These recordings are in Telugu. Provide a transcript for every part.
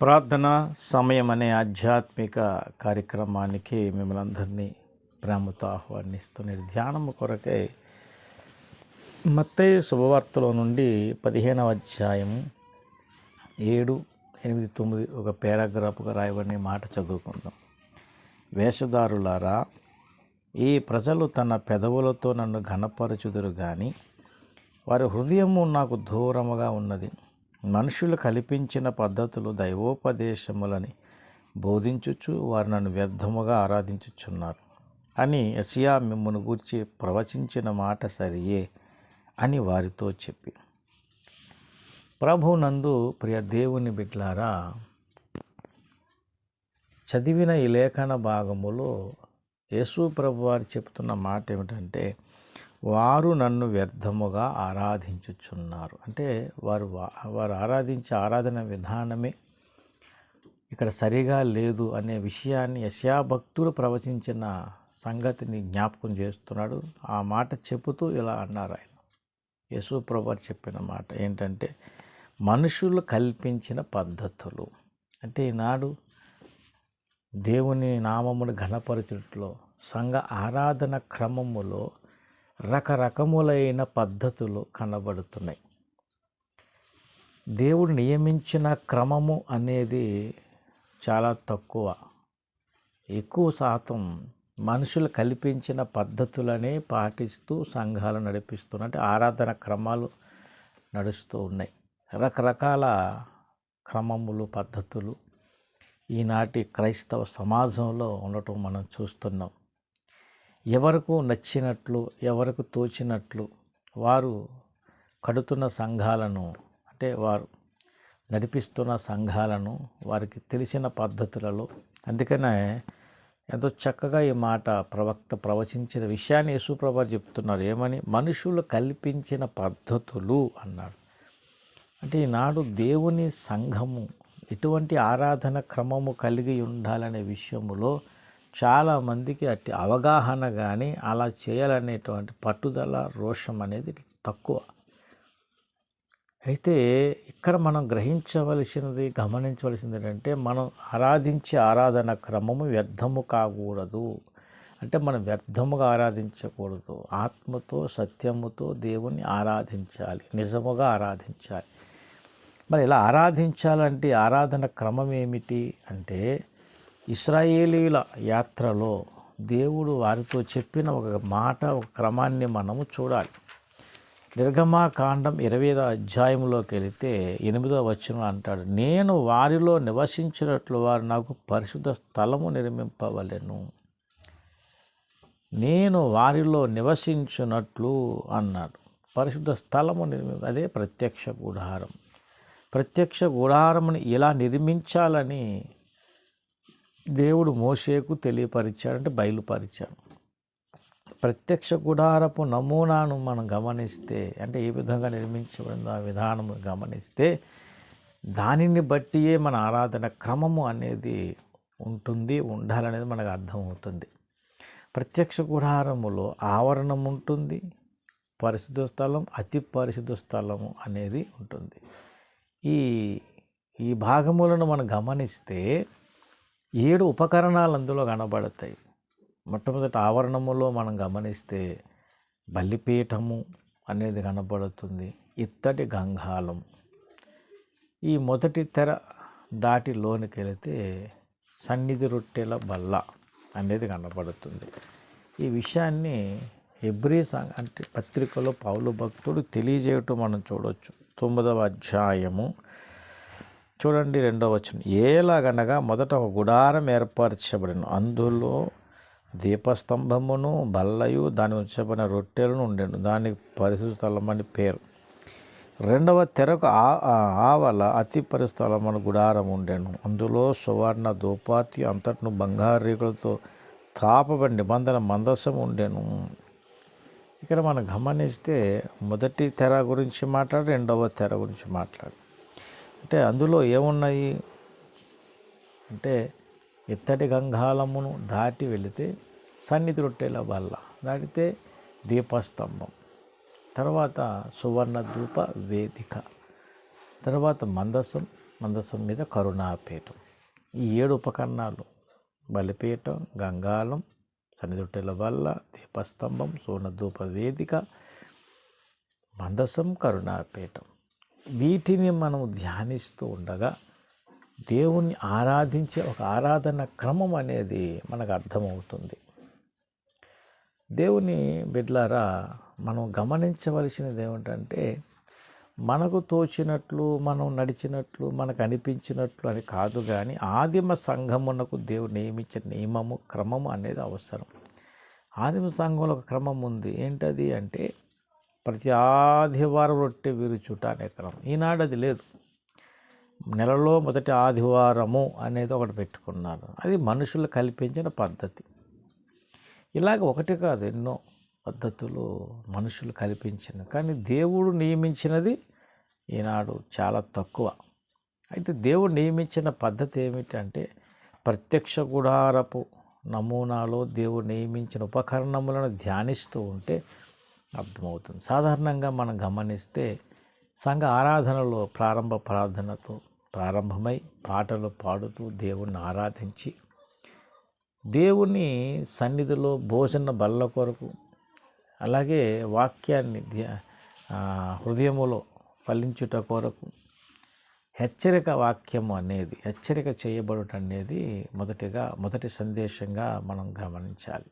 ప్రార్థన సమయం అనే ఆధ్యాత్మిక కార్యక్రమానికి మిమ్మల్ని అందరినీ ప్రేమతో ఆహ్వానిస్తున్న ధ్యానము కొరకై మత్తయ్య శుభవార్తలో నుండి పదిహేనవ అధ్యాయం ఏడు ఎనిమిది తొమ్మిది ఒక పారాగ్రాఫ్గా రాయబడిన మాట చదువుకుందాం. వేషధారులారా ఈ ప్రజలు తన పెదవులతో నన్ను ఘనపరచుదురు కానీ వారి హృదయము నాకు దూరముగా ఉన్నది. మనుషులు కల్పించిన పద్ధతులు దైవోపదేశములని బోధించుచు వారు నన్ను వ్యర్థముగా ఆరాధించుచున్నారు. అని యసియా మిమ్మల్ని గూర్చి ప్రవచించిన మాట సరియే అని వారితో చెప్పి. ప్రభునందు ప్రియ దేవుని బిడ్లారా చదివిన ఈ లేఖన భాగములో యేసు ప్రభు వారు చెప్తున్న మాట ఏమిటంటే వారు నన్ను వ్యర్థముగా ఆరాధించుచున్నారు. అంటే వారు వారు ఆరాధించే ఆరాధన విధానమే ఇక్కడ సరిగా లేదు అనే విషయాన్ని యశా భక్తులు ప్రవచించిన సంగతిని జ్ఞాపకం చేస్తున్నాడు. ఆ మాట చెబుతూ ఇలా అన్నారు ఆయన. యశు ప్రభు చెప్పిన మాట ఏంటంటే మనుషులు కల్పించిన పద్ధతులు. అంటే ఈనాడు దేవుని నామమును ఘనపరచుట్లో సంఘ ఆరాధన క్రమములో రకరకములైన పద్ధతులు కనబడుతున్నాయి. దేవుడు నియమించిన క్రమము అనేది చాలా తక్కువ. ఎక్కువ శాతం మనుషులు కల్పించిన పద్ధతులనే పాటిస్తూ సంఘాలు నడిపిస్తున్న అంటే ఆరాధన క్రమాలు నడుస్తూ ఉన్నాయి. రకరకాల క్రమములు పద్ధతులు ఈనాటి క్రైస్తవ సమాజంలో ఉండటం మనం చూస్తున్నాం. ఎవరకు నచ్చినట్లు ఎవరికి తోచినట్లు వారు కడుతున్న సంఘాలను అంటే వారు నడిపిస్తున్న సంఘాలను వారికి తెలిసిన పద్ధతులలో. అందుకనే ఎంతో చక్కగా ఈ మాట ప్రవక్త ప్రవచించిన విషయాన్ని యేసుప్రభు చెప్తున్నారు. ఏమని? మనుషులు కల్పించిన పద్ధతులు అన్నాడు. అంటే ఈనాడు దేవుని సంఘము ఎటువంటి ఆరాధన క్రమము కలిగి ఉండాలనే విషయములో చాలామందికి అట్టి అవగాహన కానీ అలా చేయాలనేటువంటి పట్టుదల రోషం అనేది తక్కువ. అయితే ఇక్కడ మనం గ్రహించవలసినది గమనించవలసింది ఏంటంటే మనం ఆరాధించే ఆరాధన క్రమము వ్యర్థము కాకూడదు. అంటే మనం వ్యర్థముగా ఆరాధించకూడదు. ఆత్మతో సత్యముతో దేవుణ్ణి ఆరాధించాలి. నిజముగా ఆరాధించాలి. మరి ఇలా ఆరాధించాలంటే ఆరాధన క్రమం ఏమిటి? అంటే ఇస్రాయేలీల యాత్రలో దేవుడు వారితో చెప్పిన ఒక మాట ఒక క్రమాన్ని మనము చూడాలి. నిర్గమాకాండం ఇరవై అధ్యాయంలోకి వెళితే ఎనిమిదో వచనం అంటాడు నేను వారిలో నివసించినట్లు వారు నాకు పరిశుద్ధ స్థలము నిర్మింపవలెను. నేను వారిలో నివసించినట్లు అన్నాడు. పరిశుద్ధ స్థలము నిర్మి అదే ప్రత్యక్ష గుడారం. ప్రత్యక్ష గుడారముని ఇలా నిర్మించాలని దేవుడు మోషేకు తెలియపరిచాడు అంటే బయలుపరిచాడు. ప్రత్యక్ష గుడారపు నమూనాను మనం గమనిస్తే అంటే ఏ విధంగా నిర్మించబడిందో ఆ విధానము గమనిస్తే దానిని బట్టియే మన ఆరాధన క్రమము అనేది ఉంటుంది ఉండాలనేది మనకు అర్థమవుతుంది. ప్రత్యక్ష గుడారములో ఆవరణం ఉంటుంది పరిశుద్ధ స్థలం అతి పరిశుద్ధ స్థలము అనేది ఉంటుంది. ఈ ఈ భాగములను మనం గమనిస్తే ఏడు ఉపకరణాలు అందులో కనబడతాయి. మొట్టమొదటి ఆవరణములో మనం గమనిస్తే బలిపీఠము అనేది కనబడుతుంది. ఇత్తడి గంగాలం ఈ మొదటి తెర దాటి లోనికి వెళితే సన్నిధి రొట్టెల బల్ల అనేది కనబడుతుంది. ఈ విషయాన్ని ఎబ్రీ సాంగ్ అంటే పత్రికలో పౌలు భక్తుడు తెలియజేయటం మనం చూడవచ్చు తొమ్మిదవ అధ్యాయము చూడండి రెండవ వచనం. ఏలాగనగా మొదట ఒక గుడారం ఏర్పరచబడిన. అందులో దీపస్తంభమును బల్లయు దాని ఉంచబడిన రొట్టెలను ఉండెను. దానికి పరిశుద్ధ స్థలమని పేరు. రెండవ తెరకు ఆ- ఆవల అతి పరిస్థలమైన గుడారం ఉండెను. అందులో సువర్ణ దూపాతి అంతటిను బంగారు రేకులతో తాపబడి నిబంధన మందసం ఉండెను. ఇక్కడ మనం గమనిస్తే మొదటి తెర గురించి మాట్లాడు రెండవ తెర గురించి మాట్లాడు అంటే అందులో ఏమున్నాయి? అంటే ఇత్తడి గంగాలమును దాటి వెళితే సన్నిధి రొట్టెల బల్ల దాటితే దీపస్తంభం. తర్వాత సువర్ణ ధూప వేదిక. తర్వాత మందసం మందసం మీద కరుణాపీఠం. ఈ ఏడు ఉపకరణాలు బలిపీఠం గంగాలం సన్నిధుట్టెల వల్ల దీపస్తంభం సూర్ణధూప వేదిక మందసం కరుణాపీఠం. వీటిని మనం ధ్యానిస్తూ ఉండగా దేవుణ్ణి ఆరాధించే ఒక ఆరాధన క్రమం అనేది మనకు అర్థమవుతుంది. దేవుని బిడ్లారా మనం గమనించవలసినది ఏమిటంటే మనకు తోచినట్లు మనం నడిచినట్లు మనకు అనిపించినట్లు అని కాదు కానీ ఆదిమ సంఘమునకు దేవుడు నియమించిన నియమము క్రమము అనేది అవసరం. ఆదిమ సంఘంలో ఒక క్రమం ఉంది. ఏంటది అంటే ప్రతి ఆదివారం రొట్టె విరుచుట అనే క్రమం. ఈనాడు అది లేదు. నెలలో మొదటి ఆదివారము అనేది ఒకటి పెట్టుకున్నారు అది మనుషులు కల్పించిన పద్ధతి. ఇలాగ ఒకటి కాదు ఎన్నో పద్ధతులు మనుషులు కల్పించిన. కానీ దేవుడు నియమించినది ఈనాడు చాలా తక్కువ. అయితే దేవుడు నియమించిన పద్ధతి ఏమిటంటే ప్రత్యక్ష గుడారపు నమూనాలో దేవుడు నియమించిన ఉపకరణములను ధ్యానిస్తూ ఉంటే అర్థమవుతుంది. సాధారణంగా మనం గమనిస్తే సంఘ ఆరాధనలో ప్రారంభ ప్రార్థనతో ప్రారంభమై పాటలు పాడుతూ దేవుణ్ణి ఆరాధించి దేవుని సన్నిధిలో భోజన బల్ల కొరకు అలాగే వాక్యాన్ని హృదయములో ఫలించుట కొరకు హెచ్చరిక వాక్యము అనేది హెచ్చరిక చేయబడుట అనేది మొదటిగా మొదటి సందేశంగా మనం గమనించాలి.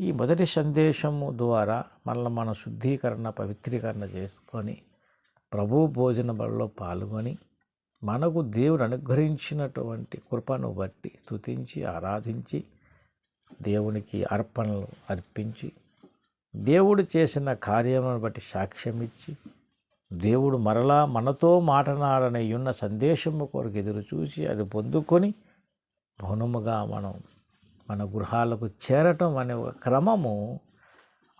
ఈ మొదటి సందేశము ద్వారా మనల్ని మన శుద్ధీకరణ పవిత్రీకరణ చేసుకొని ప్రభు భోజన బలలో పాల్గొని మనకు దేవుడు అనుగ్రహించినటువంటి కృపను బట్టి స్తుతించి ఆరాధించి దేవునికి అర్పణలు అర్పించి దేవుడు చేసిన కార్యములను బట్టి సాక్ష్యం ఇచ్చి దేవుడు మరలా మనతో మాటనాడని ఉన్న సందేశము కొరకు ఎదురు చూసి అది పొందుకొని మౌనముగా మనం మన గృహాలకు చేరటం అనే ఒక క్రమము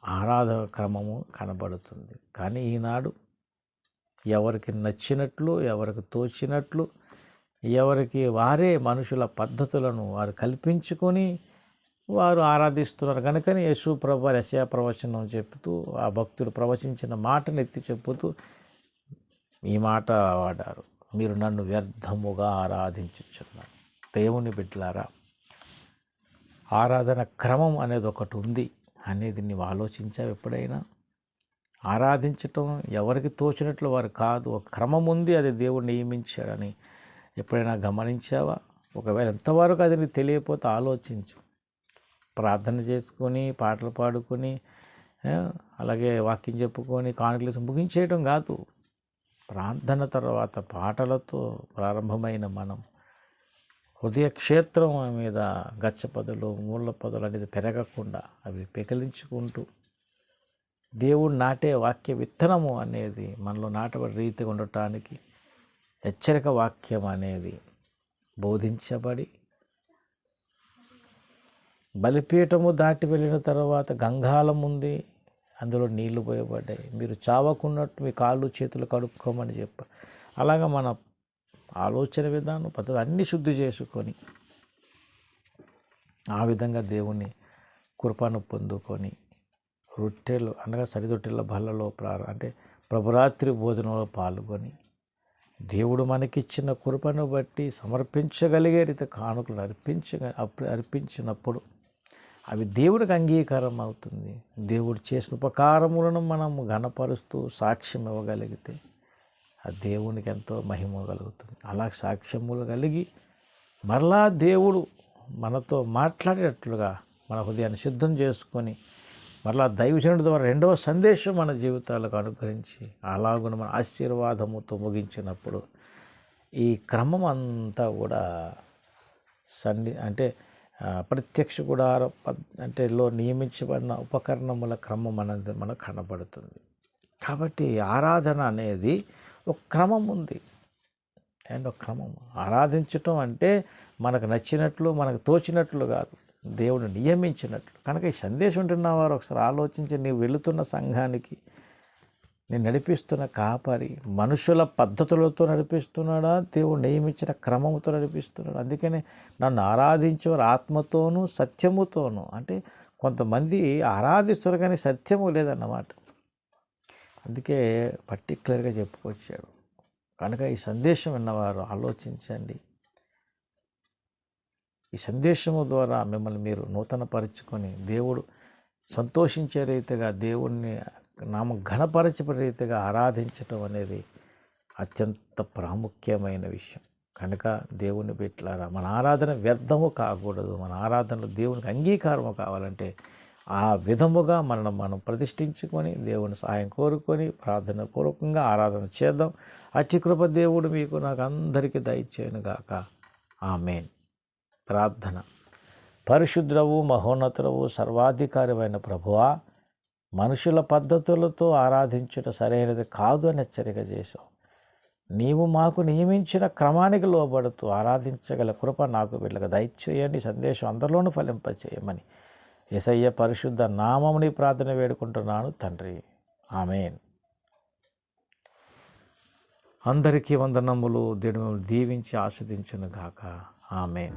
ఆరాధన క్రమము కనబడుతుంది. కానీ ఈనాడు ఎవరికి నచ్చినట్లు ఎవరికి తోచినట్లు ఎవరికి వారే మనుషుల పద్ధతులను వారు కల్పించుకొని వారు ఆరాధిస్తున్నారు. కనుకని యశు ప్రభు రష్యా ప్రవచనం చెప్తూ ఆ భక్తుడు ప్రవచించిన మాటను ఎత్తి చెప్పుతూ ఈ మాట వాడారు. మీరు నన్ను వ్యర్థముగా ఆరాధించుచున్నారు. దేవుని బిడ్డలారా ఆరాధన క్రమం అనేది ఒకటి ఉంది అనేది నువ్వు ఆలోచించావు ఎప్పుడైనా? ఆరాధించటం ఎవరికి తోచినట్లు వారు కాదు ఒక క్రమం ఉంది అది దేవుడు నియమించాడని ఎప్పుడైనా గమనించావా? ఒకవేళ ఎంతవరకు అది నీకు తెలియకపోతే ఆలోచించు. ప్రార్థన చేసుకొని పాటలు పాడుకొని అలాగే వాక్యం చెప్పుకొని కానుకలు ముగించేయడం కాదు. ప్రార్థన తర్వాత పాటలతో ప్రారంభమైన మనం. హృదయ క్షేత్రం మీద గచ్చపదలు మూల పదలు అనేది పెరగకుండా అవి పెకలించుకుంటూ దేవుడు నాటే వాక్య విత్తనము అనేది మనలో నాటబడి రీతిగా ఉండటానికి హెచ్చరిక వాక్యం అనేది బోధించబడి బలిపీఠము దాటి వెళ్ళిన తర్వాత గంగాలం ఉంది అందులో నీళ్ళు పోయబడ్డాయి. మీరు చావకున్నట్టు మీ కాళ్ళు చేతులు కడుక్కోమని చెప్పారు అలాగా మన ఆలోచన విధానం పద్ధతి అన్నీ శుద్ధి చేసుకొని ఆ విధంగా దేవుని కృపను పొందుకొని రొట్టెలు అనగా సరిదొట్టెల బల్లలో ప్రార అంటే ప్రభురాత్రి భోజనంలో పాల్గొని దేవుడు మనకిచ్చిన కృపను బట్టి సమర్పించగలిగే రీతి కానుకలు అర్పించగ అప్పుడు అర్పించినప్పుడు అవి దేవుడికి అంగీకారం అవుతుంది. దేవుడు చేసిన ఉపకారములను మనం ఘనపరుస్తూ సాక్ష్యం ఇవ్వగలిగితే ఆ దేవునికి ఎంతో మహిమ కలుగుతుంది. అలా సాక్ష్యములు కలిగి మరలా దేవుడు మనతో మాట్లాడేటట్లుగా మన హృదయాన్ని సిద్ధం చేసుకొని మరలా దైవజనుడి ద్వారా రెండవ సందేశం మన జీవితాలకు అనుగ్రహించి అలాగున మన ఆశీర్వాదముతో ముగించినప్పుడు ఈ క్రమం అంతా కూడా సన్ని అంటే ప్రత్యక్ష కూడా అంటే లో నియమించబడిన ఉపకరణముల క్రమం అనేది మనకు కనబడుతుంది. కాబట్టి ఆరాధన అనేది ఒక క్రమం ఉంది. అండ్ ఒక క్రమం. ఆరాధించటం అంటే మనకు నచ్చినట్లు మనకు తోచినట్లు కాదు. దేవుడు నియమించినట్లు. కనుక ఈ సందేశం వింటున్న వారు ఒకసారి ఆలోచించి నీవు వెళుతున్న సంఘానికి నేను నడిపిస్తున్న కాపరి మనుషుల పద్ధతులతో నడిపిస్తున్నాడా? దేవుడు నియమించిన క్రమముతో నడిపిస్తున్నాడు? అందుకనే నన్ను ఆరాధించేవారు ఆత్మతోనూ సత్యముతోనూ. అంటే కొంతమంది ఆరాధిస్తున్నారు కానీ సత్యము లేదన్నమాట. అందుకే పర్టికులర్గా చెప్పుకొచ్చాడు. కనుక ఈ సందేశం విన్నవారు ఆలోచించండి. ఈ సందేశము ద్వారా మిమ్మల్ని మీరు నూతనపరుచుకొని దేవుడు సంతోషించే రీతిగా దేవుణ్ణి నామ ఘనపరచే రీతిగా ఆరాధించటం అనేది అత్యంత ప్రాముఖ్యమైన విషయం. కనుక దేవుని బిట్లారా మన ఆరాధన వ్యర్థము కాకూడదు. మన ఆరాధనలో దేవునికి అంగీకారము కావాలంటే ఆ విధముగా మనం మనం ప్రతిష్ఠించుకొని దేవుని సాయం కోరుకొని ప్రార్థన పూర్వకంగా ఆరాధన చేద్దాం. అతికృప దేవుడు మీకు నాకు అందరికీ దయచేయను గాక. ఆమెన్. ప్రార్థన. పరిశుద్రవు మహోన్నతులవు సర్వాధికారమైన ప్రభువా మనుషుల పద్ధతులతో ఆరాధించుట సరైనది కాదు అని హెచ్చరిక చేశావు. నీవు మాకు నియమించిన క్రమానికి లోబడుతూ ఆరాధించగల కృప నాకు వీళ్ళకి దయచేయండి. సందేశం అందరిలోనూ ఫలింపచేయమని ఎసయ్య పరిశుద్ధ నామముని ప్రార్థన వేడుకుంటున్నాను తండ్రి. ఆమెన్. అందరికీ వందనములు దేవుడు దీవించి ఆస్వాదించును గాక ఆమెన్.